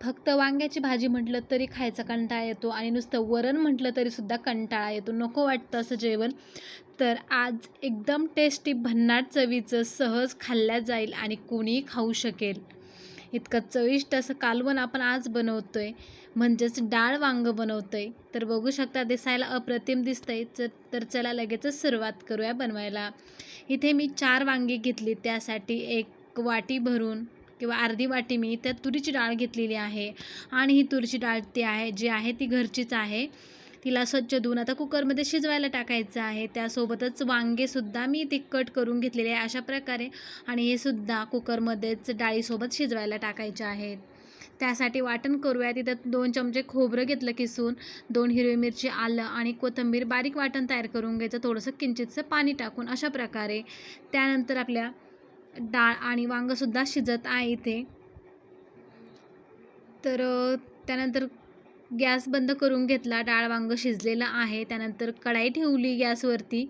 फक्त वांग्याची भाजी म्हटलं तरी खायचा कंटाळा येतो आणि नुसतं वरण म्हटलं तरीसुद्धा कंटाळा येतो. नको वाटतं असं जेवण. तर आज एकदम टेस्टी भन्नाट चवीचं सहज खाल्ल्या जाईल आणि कोणीही खाऊ शकेल. इतकं चविष्ट असं कालवण आपण आज बनवतो आहे म्हणजेच डाळ वांगं बनवतो आहे तर बघू शकता दिसायला अप्रतिम दिसतंय. च तर चला लगेचच सुरुवात करूया बनवायला. इथे मी चार वांगी घेतली. त्यासाठी एक वाटी भरून किंवा अर्धी वाटी मी त्यात तुरीची डाळ घेतलेली आहे. आणि ही तुरीची डाळ ती आहे जी आहे ती घरचीच आहे. तिला स्वच्छ धुवून आता कुकरमध्ये शिजवायला टाकायचं आहे. त्यासोबतच वांगेसुद्धा मी ते कट करून घेतलेले आहे अशा प्रकारे. आणि हे सुद्धा कुकरमध्येच डाळीसोबत शिजवायला टाकायचे आहेत त्यासाठी वाटण करूया. तिथं दोन चमचे खोबरं घेतलं किसून दोन हिरवी मिरची आलं आणि कोथिंबीर बारीक वाटण तयार करून घ्यायचं. थोडंसं किंचितचं पाणी टाकून अशा प्रकारे. त्यानंतर आपल्या डाळ आणि वांगंसुद्धा शिजत आहे इथे. तर त्यानंतर गॅस बंद करून घेतला. डाळ वांग शिजलेलं आहे. त्यानंतर कढाई ठेवली गॅसवरती.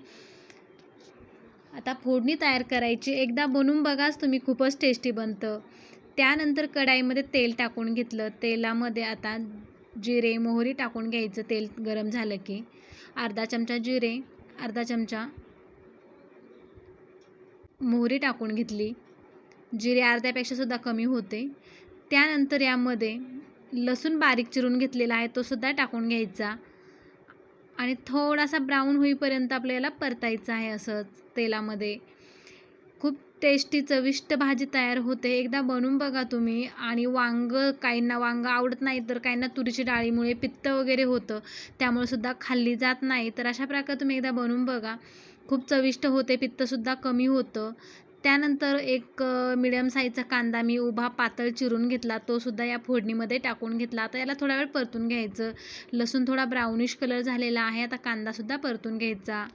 आता फोडणी तयार करायची. एकदा बनवून बघाच तुम्ही खूपच टेस्टी बनतं. त्यानंतर कढाईमध्ये तेल टाकून घेतलं. तेलामध्ये आता जिरे मोहरी टाकून घ्यायचं. तेल गरम झालं की. अर्धा चमचा जिरे अर्धा चमचा मोहरी टाकून घेतली. जिरे अर्ध्यापेक्षा सुद्धा कमी होते. त्यानंतर यामध्ये लसूण बारीक चिरून घेतलेला आहे तो सुद्धा टाकून घ्यायचा. आणि थोडासा ब्राऊन होईपर्यंत आपल्याला परतायचं आहे असंच तेलामध्ये. खूप टेस्टी चविष्ट भाजी तयार होते. एकदा बनवून बघा तुम्ही. आणि वांग काहींना वांग आवडत नाही तर काहींना तुरीची डाळीमुळे पित्त वगैरे होतं. त्यामुळे सुद्धा खाल्ली जात नाही. तर अशा प्रकारे तुम्ही एकदा बनवून बघा. खूप चविष्ट होते पित्तसुद्धा कमी होतं. त्यानंतर एक मिडियम साईजचा कांदा मी उभा पातळ चिरून घेतला. तो सुद्धा या फोडणीमध्ये टाकून घेतला. आता याला थोडा वेळ परतून घ्यायचं. लसूण थोडा ब्राउनिश कलर झालेला आहे. आता कांदासुद्धा परतून घ्यायचा.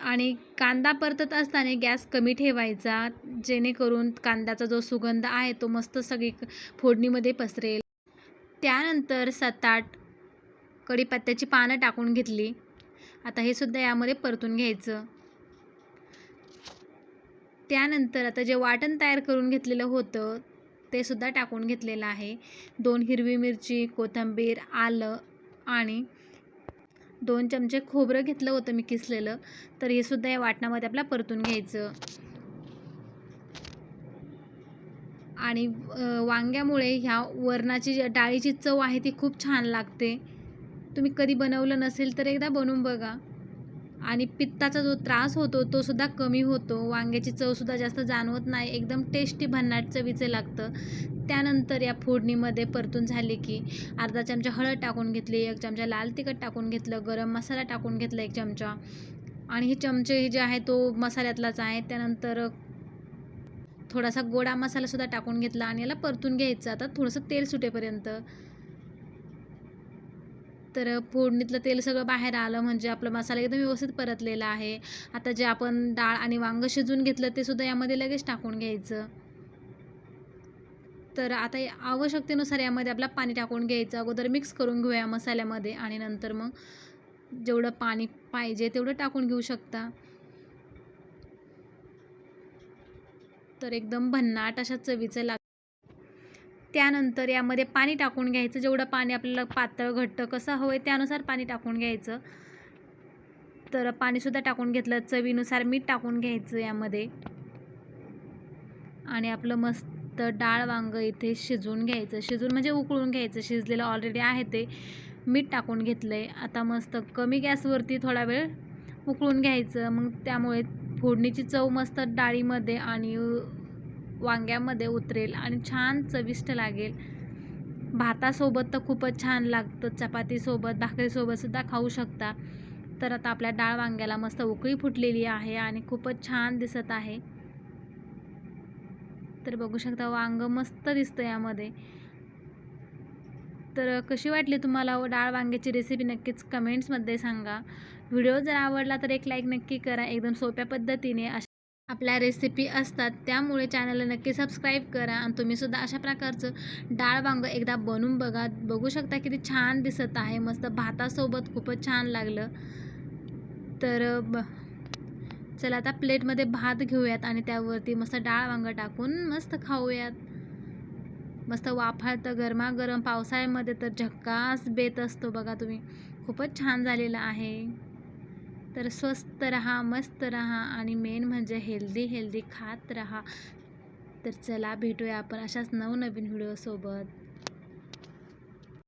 आणि कांदा परतत असताना गॅस कमी ठेवायचा जेणेकरून कांद्याचा जो सुगंध आहे तो मस्त सगळी फोडणीमध्ये पसरेल. त्यानंतर सात आठ कढीपत्त्याची पानं टाकून घेतली. आता हे सुद्धा यामध्ये परतून घ्यायचं. त्यानंतर आता जे वाटण तयार करून घेतलेलं होतं ते सुद्धा टाकून घेतलेलं आहे. दोन हिरवी मिरची कोथिंबीर आलं आणि दोन चमचे खोबरं घेतलं होतं मी किसलेलं. तर हे सुद्धा या वाटणामध्ये आपल्या परतून घ्यायचं. आणि वांग्यामुळे ह्या वरणाची जी डाळीची चव आहे ती खूप छान लागते. तुम्ही कधी बनवलं नसेल तर एकदा बनवून बघा. आणि पित्ताचा जो त्रास होतो तो सुद्धा कमी होतो. वांग्याची चवसुद्धा जास्त जाणवत नाही. एकदम टेस्टी भन्नाट चवीचं लागतं. त्यानंतर या फोडणीमध्ये परतून झाली की अर्धा चमचा हळद टाकून घेतली एक चमचा लाल तिखट टाकून घेतलं गरम मसाला टाकून घेतला एक चमचा. आणि हे चमचे जे आहे तो मसाल्यातलाच आहे. त्यानंतर थोडासा गोडा मसालासुद्धा टाकून घेतला आणि याला परतून घ्यायचं. आता थोडंसं तेल सुटेपर्यंत. तर फोडणीतलं तेल सगळं बाहेर आलं म्हणजे आपला मसाला एकदम व्यवस्थित परतलेला आहे. आता जे आपण डाळ आणि वांग शिजून घेतलं ते सुद्धा यामध्ये लगेच टाकून घ्यायचं. तर आता या आवश्यकतेनुसार यामध्ये आपला पाणी टाकून घ्यायचं अगोदर मिक्स करून घेऊया मसाल्यामध्ये आणि नंतर मग जेवढं पाणी पाहिजे तेवढं टाकून घेऊ शकता. तर एकदम भन्नाट अशा चवीचं लाग त्यानंतर यामध्ये पाणी टाकून घ्यायचं जेवढं पाणी आपल्याला पातळ घट्ट कसं हवं आहे त्यानुसार पाणी टाकून घ्यायचं. तर पाणीसुद्धा टाकून घेतलं चवीनुसार मीठ टाकून घ्यायचं यामध्ये. आणि आपलं मस्त तर डाळ वांग इथे शिजवून घ्यायचं. शिजून म्हणजे उकळून घ्यायचं. शिजलेलं ऑलरेडी आहे ते. मीठ टाकून घेतलं आहे आता मस्त कमी गॅसवरती थोडा वेळ उकळून घ्यायचं. मग त्यामुळे फोडणीची चव मस्त डाळीमध्ये आणि वांग्यामध्ये उतरेल आणि छान चविष्ट लागेल. भातासोबत तर खूपच छान लागतं. चपातीसोबत भाकरीसोबतसुद्धा खाऊ शकता. तर आता आपल्या डाळ वांग्याला मस्त उकळी फुटलेली आहे आणि खूपच छान दिसत आहे. तर बघू शकता वांग मस्त दिसतं यामध्ये. तर कशी वाटली तुम्हाला व डाळ वांग्याची रेसिपी नक्कीच कमेंट्समध्ये सांगा. व्हिडिओ जर आवडला तर एक लाईक नक्की करा. एकदम सोप्या पद्धतीने अशा आपल्या रेसिपी असतात. त्यामुळे चॅनलला नक्की सबस्क्राईब करा आणि तुम्हीसुद्धा अशा प्रकारचं डाळ वांग एकदा बनवून बघा. बघू शकता किती छान दिसत आहे. मस्त भातासोबत खूपच छान लागलं. तर ब चला आता प्लेटमध्ये भात घेऊयात आणि त्यावरती मस्त डाळ वांग टाकून मस्त खाऊयात. मस्त वाफाळतं गरमागरम पावसाळ्यामध्ये तर झक्कास बेत असतो बघा तुम्ही. खूपच छान झालेला आहे. तर स्वस्त रहा मस्त रहा आणि मेन म्हणजे हेल्दी हेल्दी खात रहा. तर चला भेटूया आपण अशाच नवनवीन व्हिडिओसोबत